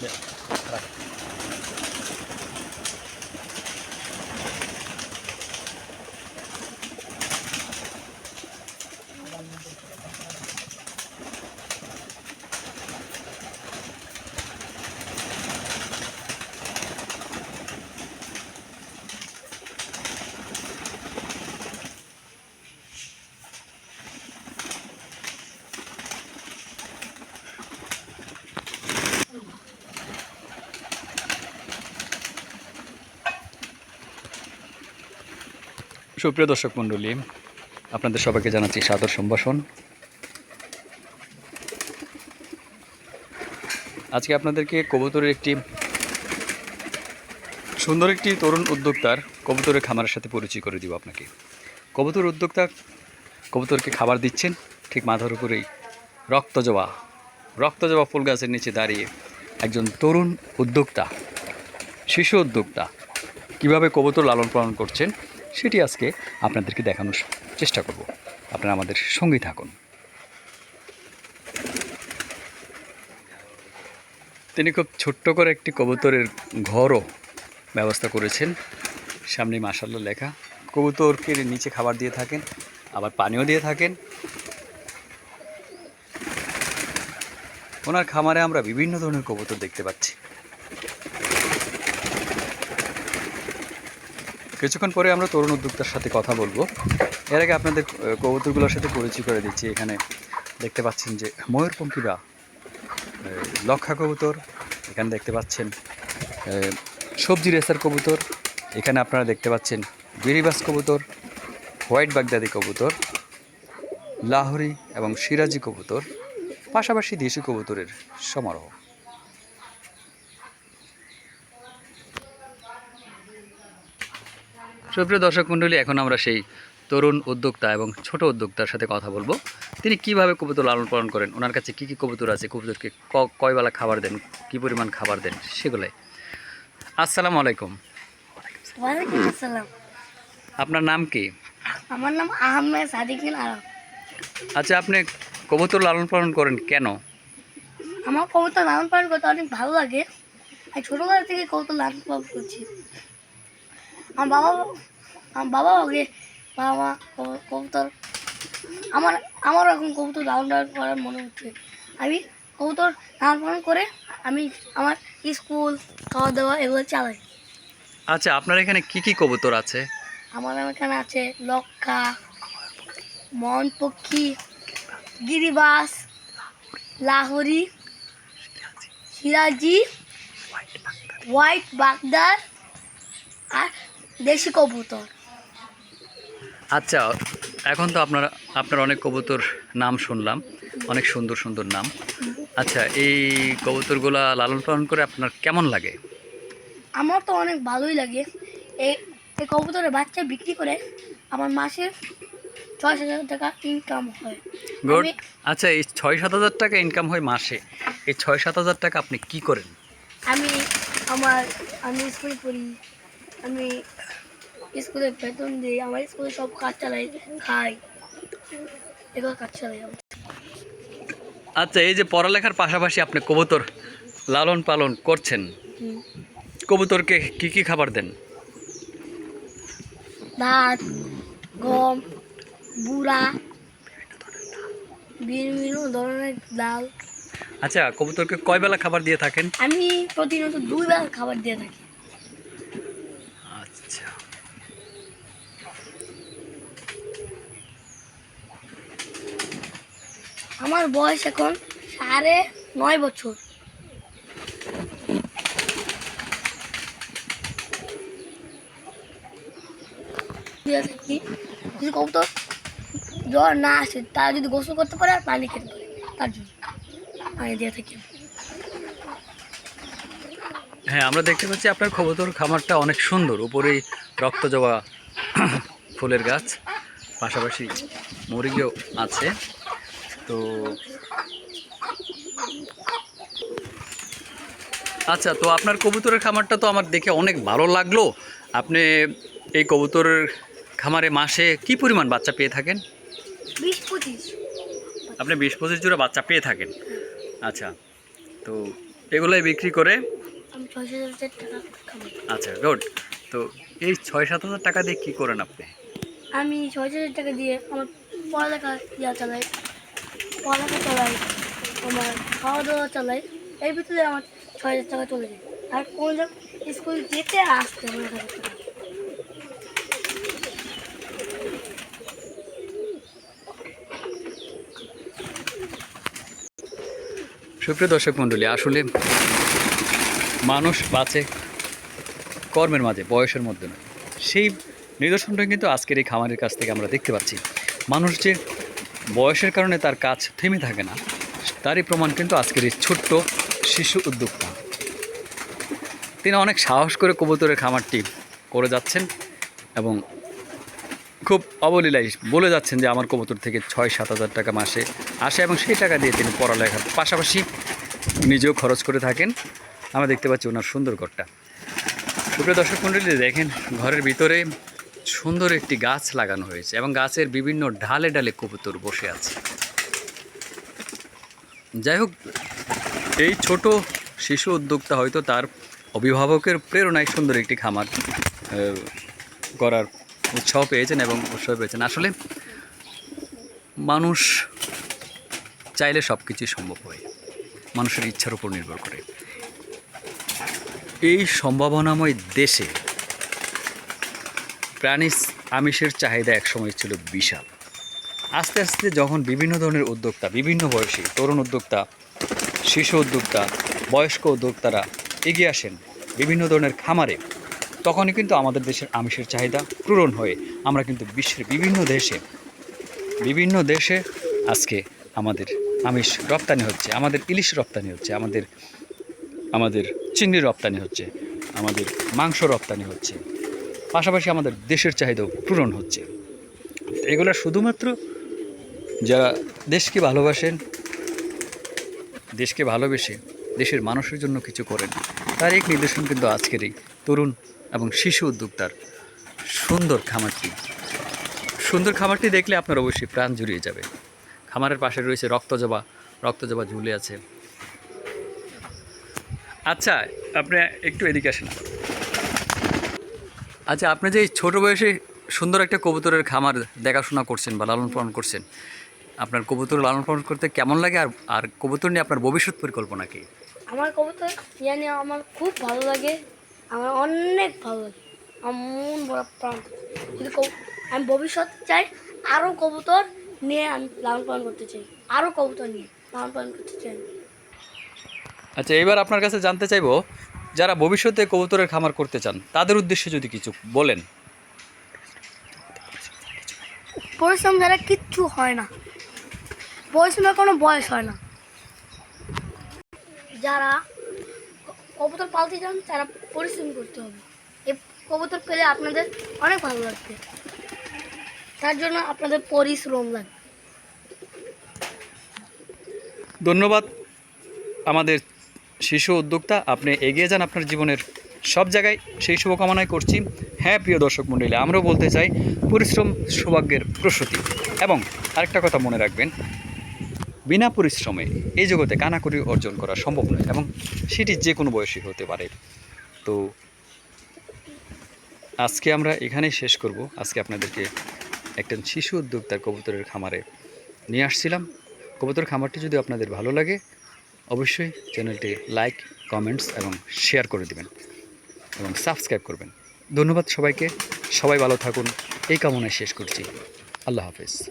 对。সুপ্রিয় দর্শক মণ্ডলী, আপনাদের সবাইকে জানাচ্ছি সাদর সম্ভাষণ। আজকে আপনাদেরকে কবুতরের একটি সুন্দর একটি তরুণ উদ্যোক্তার কবুতরের খামারের সাথে পরিচয় করে দিব আপনাকে। কবুতর উদ্যোক্তা কবুতরকে খাবার দিচ্ছেন, ঠিক মাথার উপরেই রক্তজবা রক্তজবা ফুল গাছের নিচে দাঁড়িয়ে একজন তরুণ উদ্যোক্তা, শিশু উদ্যোক্তা, কীভাবে কবুতর লালন পালন করছেন সেটি আজকে আপনাদেরকে দেখানোর চেষ্টা করব। আপনারা আমাদের সঙ্গেই থাকুন। তিনি খুব ছোট্ট করে একটি কবুতরের ঘরও ব্যবস্থা করেছেন। সামনে মাসাল্লা লেখা, কবুতরকে নিচে খাবার দিয়ে থাকেন, আবার পানিও দিয়ে থাকেন। ওনার খামারে আমরা বিভিন্ন ধরনের কবুতর দেখতে পাচ্ছি। কিছুক্ষণ পরে আমরা তরুণ উদ্যোক্তার সাথে কথা বলব। এর আগে আপনাদের কবুতরগুলোর সাথে পরিচয় করে দিচ্ছি। এখানে দেখতে পাচ্ছেন যে ময়ূরপঙ্খী বা লক্ষা কবুতর, এখানে দেখতে পাচ্ছেন সবজি রেসার কবুতর, এখানে আপনারা দেখতে পাচ্ছেন গিরিবাস কবুতর, হোয়াইট বাগদাদি কবুতর, লাহোরি এবং সিরাজি কবুতর, পাশাপাশি দেশি কবুতরের সমারোহ। সুপ্রিয় দর্শক মণ্ডলী এখন আমরা সেই তরুণ উদ্যোক্তা এবং ছোট উদ্যোক্তার সাথে কথা বলব। তিনি কীভাবে কবুতর লালন পালন করেন ওনার কাছে কি কি কবুতর আছে কবুতরকে ক- কয় বেলা খাবার দেন কি পরিমাণ খাবার দেন সেগুলাই আসসালামু আলাইকুম। ওয়ালাইকুম আসসালাম। আপনার নাম কি? আমার নাম আহমেদ সাদিকিন আচ্ছা আপনি কবুতর লালন পালন করেন কেন? আমার কবুতর লালন পালন করতে অনেক ভালো লাগে। আমি ছোটোবেলা থেকে কবুতর লালন পালন করছি। আমার বাবা আমার বাবা আগে বাবা মা কবুতর। আমার আমারও এখন কবুতর লালন পালন করার মনে হচ্ছে। আমি কবুতর লালন পালন করে আমি আমার স্কুল খাওয়া দাওয়া এগুলো চালাই। আচ্ছা আপনার এখানে কি কি কবুতর আছে? আমার এখানে আছে লক্ষা মন পক্ষী গিরিবাস লাহোরি সিরাজি হোয়াইট বাগদার আর দেশি কবুতর। আচ্ছা এখন তো আপনার আপনার অনেক কবুতর নাম শুনলাম অনেক সুন্দর সুন্দর নাম। আচ্ছা এই কবুতরগুলা লালন পালন করে আপনার কেমন লাগে? আমার তো অনেক ভালোই লাগে। এই এই কবুতরের বাচ্চা বিক্রি করে আমার মাসে ছয় সাত হাজার টাকা ইনকাম হয়। গুড। আচ্ছা এই ছয় সাত হাজার টাকা ইনকাম হয় মাসে। এই ছয় সাত হাজার টাকা আপনি কি করেন? আমি আমার আমি স্কুলে পড়ি আমি স্কুলে বেতন দিই আমার স্কুলে সব কাজ চালাই খাই। এগুলো কাজ চালাই আমি। আচ্ছা এই যে পড়ালেখার পাশাপাশি আপনি কবুতর লালন পালন করছেন। কবুতরকে কি কি খাবার দেন? ভাত গম বুড়া বিভিন্ন ধরনের ডাল। আচ্ছা কবুতরকে কয় বেলা খাবার দিয়ে থাকেন? আমি প্রতিনিয়ত দুই বেলা খাবার দিয়ে থাকি আচ্ছা আমার বয়স এখন সাড়ে নয় বছর। কবুতর জ্বর না আসে, তারা যদি গোসল করতে পারে আর পানি খেতে পারে, তার জন্য। পানি দিয়ে থাকি। হ্যাঁ আমরা দেখতে পাচ্ছি আপনার কবুতর খামারটা অনেক সুন্দর। উপরেই রক্ত জবা ফুলের গাছ, পাশাপাশি মুরগিও আছে। তো আচ্ছা তো আপনার কবুতরের খামারটা তো আমার দেখে অনেক ভালো লাগল। আপনি এই কবুতরের খামারে মাসে কি পরিমাণ বাচ্চা পেয়ে থাকেন? আপনি বিশ পঁচিশ জোড়া বাচ্চা পেয়ে থাকেন। আচ্ছা তো এগুলোই বিক্রি করে? আচ্ছা গুড। তো এই ছয় সাত হাজার টাকা দিয়ে কী করেন আপনি? আমি ছয় হাজার টাকা দিয়ে আমার পড়ালেখা চালাই পড়ালেখা চালাই আমার খাওয়া দাওয়া চালাই, এর ভিতরে আমার ছয় হাজার টাকা চলে যায়। আর কোন স্কুল যেতে আসতে আমার সুপ্রিয় দর্শক মণ্ডলী, আসলে মানুষ বাঁচে কর্মের মাঝে, বয়সের মধ্যে নয়। সেই নিদর্শনটা কিন্তু আজকের এই খামারের কাছ থেকে আমরা দেখতে পাচ্ছি। মানুষ যে বয়সের কারণে তার কাজ থেমে থাকে না। তারই প্রমাণ কিন্তু আজকের এই ছোট্ট শিশু উদ্যোক্তা। তিনি অনেক সাহস করে কবুতরের খামারটি করে যাচ্ছেন এবং খুব অবলীলায় বলে যাচ্ছেন যে, আমার কবুতর থেকে ছয় সাত হাজার টাকা মাসে আসে এবং সেই টাকা দিয়ে তিনি পড়ালেখার পাশাপাশি নিজেও খরচ করে থাকেন। আমরা দেখতে পাচ্ছি ওনার সুন্দর ঘরটা। সুপ্রিয় দর্শক মণ্ডলী, দেখেন ঘরের ভিতরে সুন্দর একটি গাছ লাগানো হয়েছে এবং গাছের বিভিন্ন ঢালে ডালে কবুতর বসে আছে। যাই হোক, এই ছোট শিশু উদ্যোক্তা হয়তো তার অভিভাবকের প্রেরণায় সুন্দর একটি খামার করার উৎসাহ পেয়েছেন এবং উৎসাহ পেয়েছেন। আসলে মানুষ চাইলে সব কিছুই সম্ভব হয়, মানুষের ইচ্ছার উপর নির্ভর করে। এই সম্ভাবনাময় দেশে প্রাণী আমিষের চাহিদা একসময় ছিল বিশাল। আস্তে আস্তে যখন বিভিন্ন ধরনের উদ্যোক্তা, বিভিন্ন বয়সী তরুণ উদ্যোক্তা, শিশু উদ্যোক্তা, বয়স্ক উদ্যোক্তারা এগিয়ে আসেন বিভিন্ন ধরনের খামারে, তখনই কিন্তু আমাদের দেশের আমিষের চাহিদা পূরণ হয়ে আমরা কিন্তু বিশ্বের বিভিন্ন দেশে বিভিন্ন দেশে আজকে আমাদের আমিষ রপ্তানি হচ্ছে, আমাদের ইলিশ রপ্তানি হচ্ছে, আমাদের আমাদের চিংড়ি রপ্তানি হচ্ছে, আমাদের মাংস রপ্তানি হচ্ছে। পাশাপাশি আমাদের দেশের চাহিদাও পূরণ হচ্ছে। এগুলো শুধুমাত্র যারা দেশকে ভালোবাসেন, দেশকে ভালোবেসে দেশের মানুষের জন্য কিছু করেন, তার এক নির্দেশন কিন্তু আজকের এই তরুণ এবং শিশু উদ্যোক্তার সুন্দর খামারটি। সুন্দর খামারটি দেখলে আপনার অবশ্যই প্রাণ জুড়িয়ে যাবে। খামারের পাশে রয়েছে রক্তজবা রক্তজবা ঝুলে আছে। আচ্ছা আপনি একটু এদিকে আসেন। আচ্ছা আপনি যে ছোটো বয়সে সুন্দর একটা কবুতরের খামার দেখাশোনা করছেন বা লালন পালন করছেন আপনার কবুতর লালন পালন করতে কেমন লাগে আর আর কবুতর নিয়ে আপনার ভবিষ্যৎ পরিকল্পনা কি? আমার কবুতর জানি আমার খুব ভালো লাগে আমার অনেক ভালো লাগে আমার মন বড় প্রাণ। যদি আমি ভবিষ্যৎ চাই আরও কবুতর নিয়ে আমি লালন পালন করতে চাই আরও কবুতর নিয়ে লালন পালন করতে চাই। আচ্ছা এবার আপনার কাছে জানতে চাইব যারা ভবিষ্যতে কবুতরের খামার করতে চান তাদের উদ্দেশ্যে যদি কিছু বলেন। পরিশ্রম ছাড়া কিচ্ছু হয় না। পরিশ্রমের কোনো বয়স হয় না। যারা কবুতর পালতে চান তারা পরিশ্রম করতে হবে। এই কবুতর পেলে আপনাদের অনেক ভালো লাগবে। তার জন্য আপনাদের পরিশ্রম লাগবে। ধন্যবাদ। আমাদের শিশু উদ্যোক্তা, আপনি এগিয়ে যান আপনার জীবনের সব জায়গায়। সেই শুভকামনাই করছি। হ্যাঁ প্রিয় দর্শক মণ্ডলী আমরাও বলতে চাই, পরিশ্রম সৌভাগ্যের প্রসূতি। এবং আরেকটা কথা মনে রাখবেন, বিনা পরিশ্রমে এই জগতে কানাকড়ি অর্জন করা সম্ভব নয় এবং সেটি যে কোনো বয়সী হতে পারে। তো আজকে আমরা এখানেই শেষ করব। আজকে আপনাদেরকে একটা শিশু উদ্যোক্তার কবুতরের খামারে নিয়ে আসছিলাম। কবুতর খামারটি যদি আপনাদের ভালো লাগে অবশ্যই চ্যানেলটি লাইক, কমেন্টস এবং শেয়ার করে দিবেন এবং সাবস্ক্রাইব করবেন। ধন্যবাদ সবাইকে। সবাই ভালো থাকুন। এই কামনায় শেষ করছি। আল্লাহ হাফেজ।